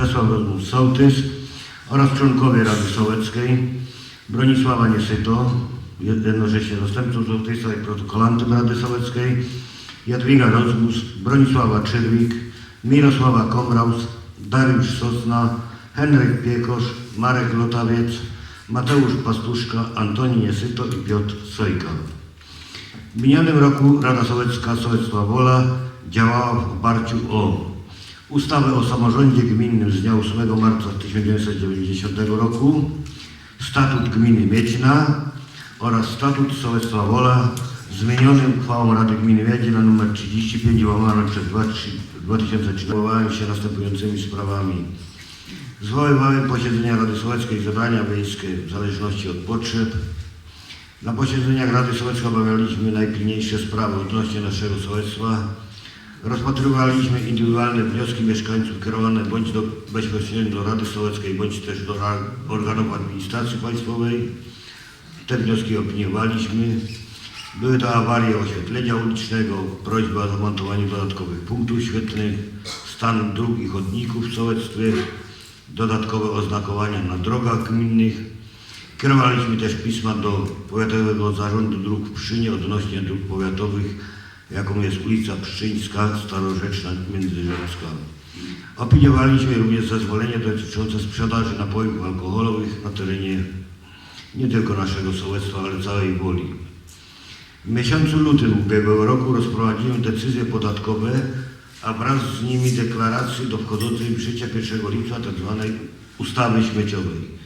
Czesław Rozmus Sołtys oraz członkowie Rady Sołeckiej Bronisława Niesyto, jednocześnie zastępcą sołtysa i protokolantem Rady Sołeckiej, Jadwiga Rozmus, Bronisława Czerwik, Mirosława Komraus, Dariusz Sosna, Henryk Piekosz, Marek Lotawiec, Mateusz Pastuszka, Antoni Niesyto i Piotr Sojka. W minionym roku Rada Sołecka Sołectwa Wola działała w oparciu o ustawę o samorządzie gminnym z dnia 8 marca 1990 roku, statut gminy Miedźna oraz statut Sołectwa Wola zmieniony uchwałą Rady Gminy Miedzina nr 35 łamane przez 2003 zajmowałem się następującymi sprawami. Zwoływałem posiedzenia Rady Sołeckiej, zebrania wiejskie w zależności od potrzeb, na posiedzeniach Rady Sołeckiej omawialiśmy najpilniejsze sprawy odnośnie naszego sołectwa. Rozpatrywaliśmy indywidualne wnioski mieszkańców kierowane bądź do, bezpośrednio do Rady Sołeckiej, bądź też do organów administracji państwowej. Te wnioski opiniowaliśmy. Były to awarie oświetlenia ulicznego, prośba o zamontowanie dodatkowych punktów świetlnych, stan dróg i chodników w sołectwie, dodatkowe oznakowania na drogach gminnych, Kierowaliśmy też pisma do Powiatowego Zarządu Dróg w Pszczynie odnośnie dróg powiatowych, jaką jest ulica Pszczyńska, Starorzeczna, Międzyrzecka. Opiniowaliśmy również zezwolenie dotyczące sprzedaży napojów alkoholowych na terenie nie tylko naszego sołectwa, ale całej Woli. W miesiącu lutym ubiegłego roku rozprowadziłem decyzje podatkowe, a wraz z nimi deklaracje do wchodzącej w życie 1 lipca tzw. ustawy śmieciowej.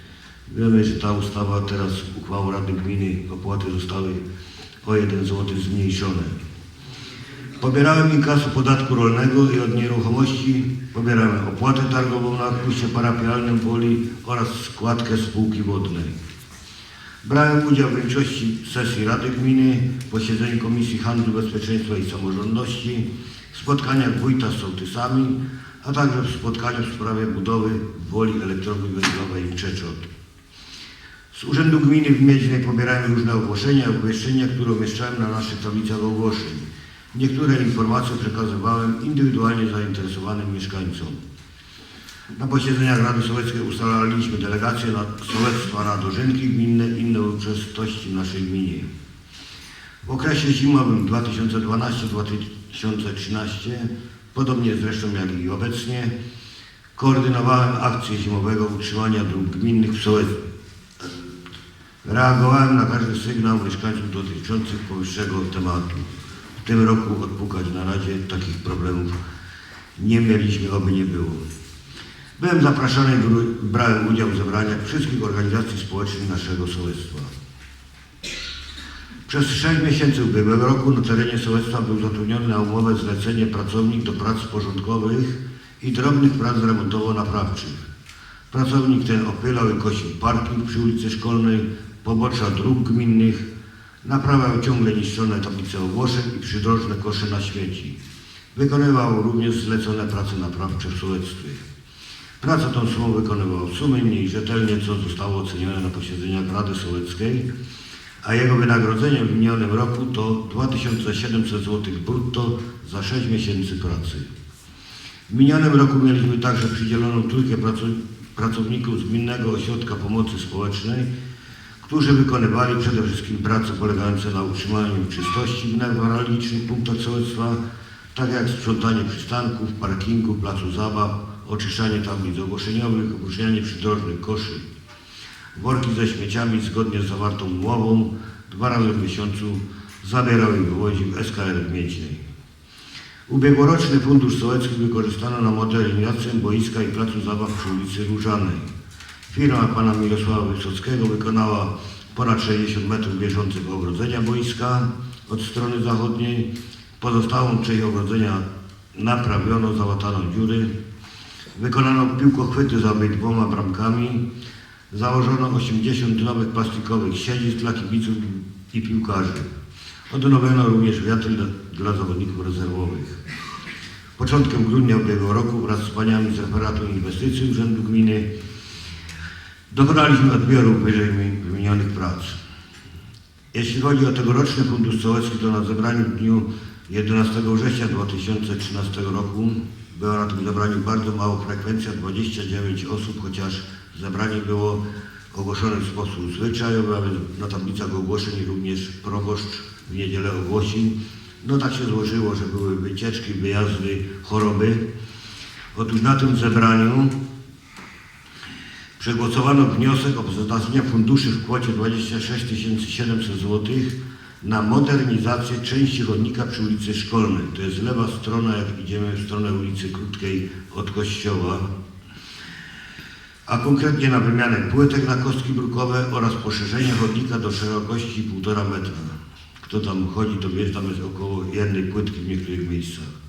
Wiemy, że ta ustawa teraz uchwałą Rady Gminy opłaty zostały o 1 zł zmniejszone. Pobierałem inkasy podatku rolnego i od nieruchomości pobierałem opłatę targową na odpuście parafialnym woli oraz składkę spółki wodnej. Brałem udział w większości sesji Rady Gminy, posiedzeniu Komisji Handlu, Bezpieczeństwa i Samorządności, spotkaniach wójta z sołtysami, a także w spotkaniu w sprawie budowy woli elektrowni węglowej Czeczot. Z Urzędu Gminy w Miedźnej pobierałem różne ogłoszenia obwieszczenia, które umieszczałem na naszych tablicach ogłoszeń. Niektóre informacje przekazywałem indywidualnie zainteresowanym mieszkańcom. Na posiedzeniach Rady Sołeckiej ustalaliśmy delegacje na sołectwa na dożynki gminne i inne uroczystości w naszej gminie. W okresie zimowym 2012-2013, podobnie zresztą jak i obecnie, koordynowałem akcję zimowego utrzymania dróg gminnych w sołectwie. Reagowałem na każdy sygnał mieszkańców dotyczących powyższego tematu. W tym roku odpukać na Radzie takich problemów nie mieliśmy, oby nie było. Byłem zapraszany i brałem udział w zebraniach wszystkich organizacji społecznych naszego sołectwa. Przez 6 miesięcy ubiegłego roku na terenie sołectwa był zatrudniony na umowę zlecenie pracownik do prac porządkowych i drobnych prac remontowo-naprawczych. Pracownik ten opylał i kosił parking przy ulicy Szkolnej, pobocza dróg gminnych, naprawiał ciągle niszczone tablice ogłoszeń i przydrożne kosze na śmieci. Wykonywał również zlecone prace naprawcze w sołectwie. Pracę tą sumą wykonywał sumiennie i rzetelnie, co zostało ocenione na posiedzeniach Rady Sołeckiej, a jego wynagrodzenie w minionym roku to 2700 zł brutto za 6 miesięcy pracy. W minionym roku mieliśmy także przydzieloną trójkę pracowników z Gminnego Ośrodka Pomocy Społecznej, którzy wykonywali przede wszystkim prace polegające na utrzymaniu czystości w newralgicznych punktach sołectwa, tak jak sprzątanie przystanków, parkingu, placu zabaw, oczyszczanie tablic ogłoszeniowych, opróżnianie przydrożnych koszy. Worki ze śmieciami zgodnie z zawartą umową dwa razy w miesiącu zabierał i wywoził SKR w Miedźnej. Ubiegłoroczny fundusz sołecki wykorzystano na modernizację boiska i placu zabaw przy ulicy Różanej. Firma pana Mirosława Wysockiego wykonała ponad 60 metrów bieżących ogrodzenia boiska od strony zachodniej. Pozostałą część ogrodzenia naprawiono, załatano dziury. Wykonano piłkochwyty za obydwoma bramkami. Założono 80 nowych plastikowych siedzisk dla kibiców i piłkarzy. Odnowiono również wiatry dla, dla zawodników rezerwowych. Początkiem grudnia ubiegłego roku wraz z paniami z referatu inwestycji Urzędu Gminy dokonaliśmy odbioru wyżej wymienionych prac. Jeśli chodzi o tegoroczny fundusz sołecki, to na zebraniu w dniu 11 września 2013 roku Była na tym zebraniu bardzo mała frekwencja, 29 osób, chociaż zebranie było ogłoszone w sposób zwyczajowy, a więc na tablicach ogłoszeń również proboszcz w niedzielę ogłosił. No tak się złożyło, że były wycieczki, wyjazdy, choroby. Otóż na tym zebraniu przegłosowano wniosek o przeznaczenie funduszy w kwocie 26 700 zł na modernizację części chodnika przy ulicy Szkolnej. To jest lewa strona, jak idziemy w stronę ulicy Krótkiej od kościoła. A konkretnie na wymianę płytek na kostki brukowe oraz poszerzenie chodnika do szerokości 1,5 metra. Kto tam chodzi, to wie, tam jest około jednej płytki w niektórych miejscach.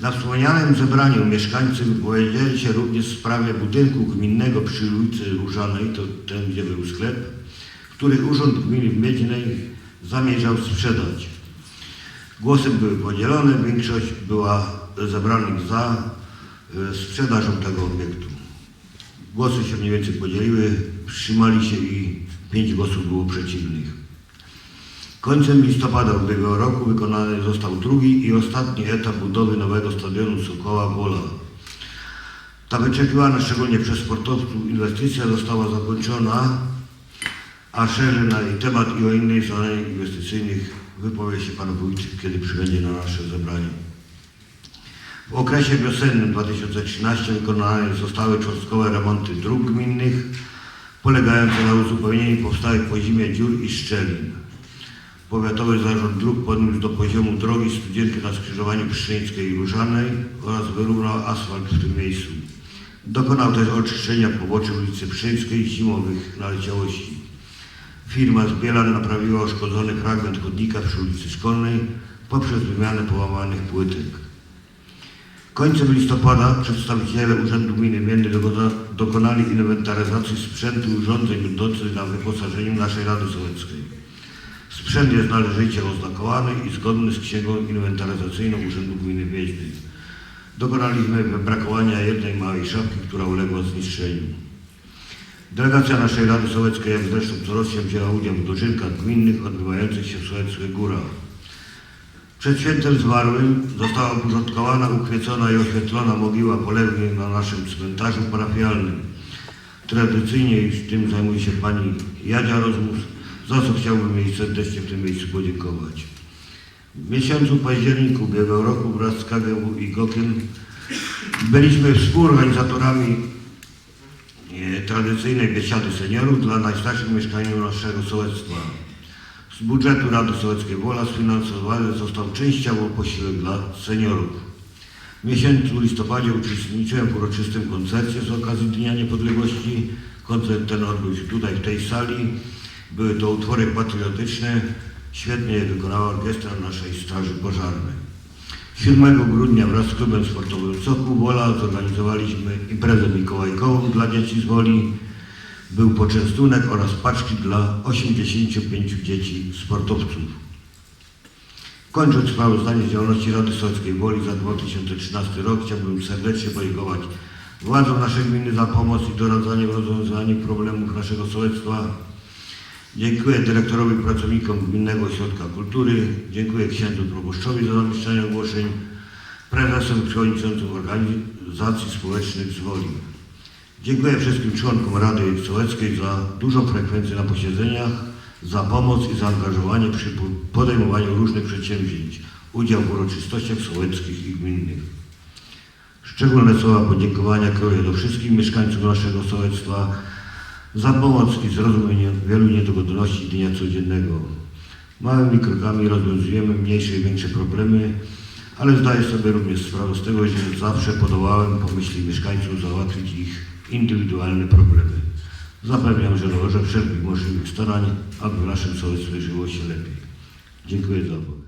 Na wspomnianym zebraniu mieszkańcy wypowiedzieli się również w sprawie budynku gminnego przy ulicy Różanej, to ten, gdzie był sklep, który Urząd Gminy w Miedźnej zamierzał sprzedać. Głosy były podzielone, większość była zebranych za e, sprzedażą tego obiektu. Głosy się mniej więcej podzieliły, wstrzymali się i pięć głosów było przeciwnych. Końcem listopada ubiegłego roku wykonany został drugi i ostatni etap budowy nowego stadionu Sokoła Wola. Ta wyczekiwana szczególnie przez sportowców inwestycja została zakończona, a szerzej na jej temat i o innych zadaniach inwestycyjnych wypowie się Pan Wójcik, kiedy przybędzie na nasze zebranie. W okresie wiosennym 2013 wykonane zostały cząstkowe remonty dróg gminnych, polegające na uzupełnieniu powstałych po zimie dziur i szczelin. Powiatowy Zarząd Dróg podniósł do poziomu drogi studzienki na skrzyżowaniu Pszczyńskiej i Różanej oraz wyrównał asfalt w tym miejscu. Dokonał też oczyszczenia poboczy ulicy Pszczyńskiej i zimowych naleciałości. Firma z Bielan naprawiła uszkodzony fragment chodnika przy ulicy Szkolnej poprzez wymianę połamanych płytek. Końcem listopada przedstawiciele Urzędu Gminy dokona- dokonali inwentaryzacji sprzętu i urządzeń będących na wyposażeniu naszej Rady Sołeckiej. Sprzęt jest należycie oznakowany i zgodny z księgą inwentaryzacyjną Urzędu Gminy Wiedźmy. Dokonaliśmy wybrakowania jednej małej szafki, która uległa zniszczeniu. Delegacja naszej Rady Sołeckiej, jak zresztą corocznie, wzięła udział w dożynkach gminnych odbywających się w Sołeckiej Górach. Przed świętem zmarłym została uporządkowana, uchwycona i oświetlona mogiła poległej na naszym cmentarzu parafialnym. Tradycyjnie już tym zajmuje się pani Jadzia Rozmus, za co chciałbym jej serdecznie w tym miejscu podziękować. W miesiącu październiku ubiegłego roku wraz z KGW i GOK-iem byliśmy współorganizatorami e, tradycyjnej biesiady seniorów dla najstarszych mieszkańców naszego sołectwa. Z budżetu Rady Sołeckiej Wola sfinansowany został częściowo posiłek dla seniorów. W miesiącu listopadzie uczestniczyłem w uroczystym koncercie z okazji Dnia Niepodległości. Koncert ten odbył się tutaj, w tej sali. Były to utwory patriotyczne. Świetnie je wykonała orkiestra naszej Straży Pożarnej. 7 grudnia wraz z klubem sportowym Soku Wola zorganizowaliśmy imprezę mikołajkową dla dzieci z Woli. Był poczęstunek oraz paczki dla 85 dzieci sportowców. Kończąc sprawozdanie z działalności Rady Sołeckiej Woli za 2013 rok, chciałbym serdecznie podziękować władzom naszej gminy za pomoc i doradzanie w rozwiązaniu problemów naszego sołectwa. Dziękuję dyrektorowi i pracownikom Gminnego Ośrodka Kultury. Dziękuję księdzu proboszczowi za zamieszczanie ogłoszeń, prezesem i przewodniczącym organizacji społecznych z Woli. Dziękuję wszystkim członkom Rady Sołeckiej za dużą frekwencję na posiedzeniach, za pomoc i zaangażowanie przy podejmowaniu różnych przedsięwzięć, udział w uroczystościach sołeckich i gminnych. Szczególne słowa podziękowania kieruję do wszystkich mieszkańców naszego sołectwa za pomoc i zrozumienie wielu niedogodności dnia codziennego. Małymi krokami rozwiązujemy mniejsze i większe problemy, ale zdaję sobie również sprawę z tego, że zawsze podołałem pomyśli mieszkańców załatwić ich indywidualne problemy. Zapewniam, że dołożę wszelkich możliwych starań, aby w naszym sołectwie żyło się lepiej. Dziękuję za uwagę.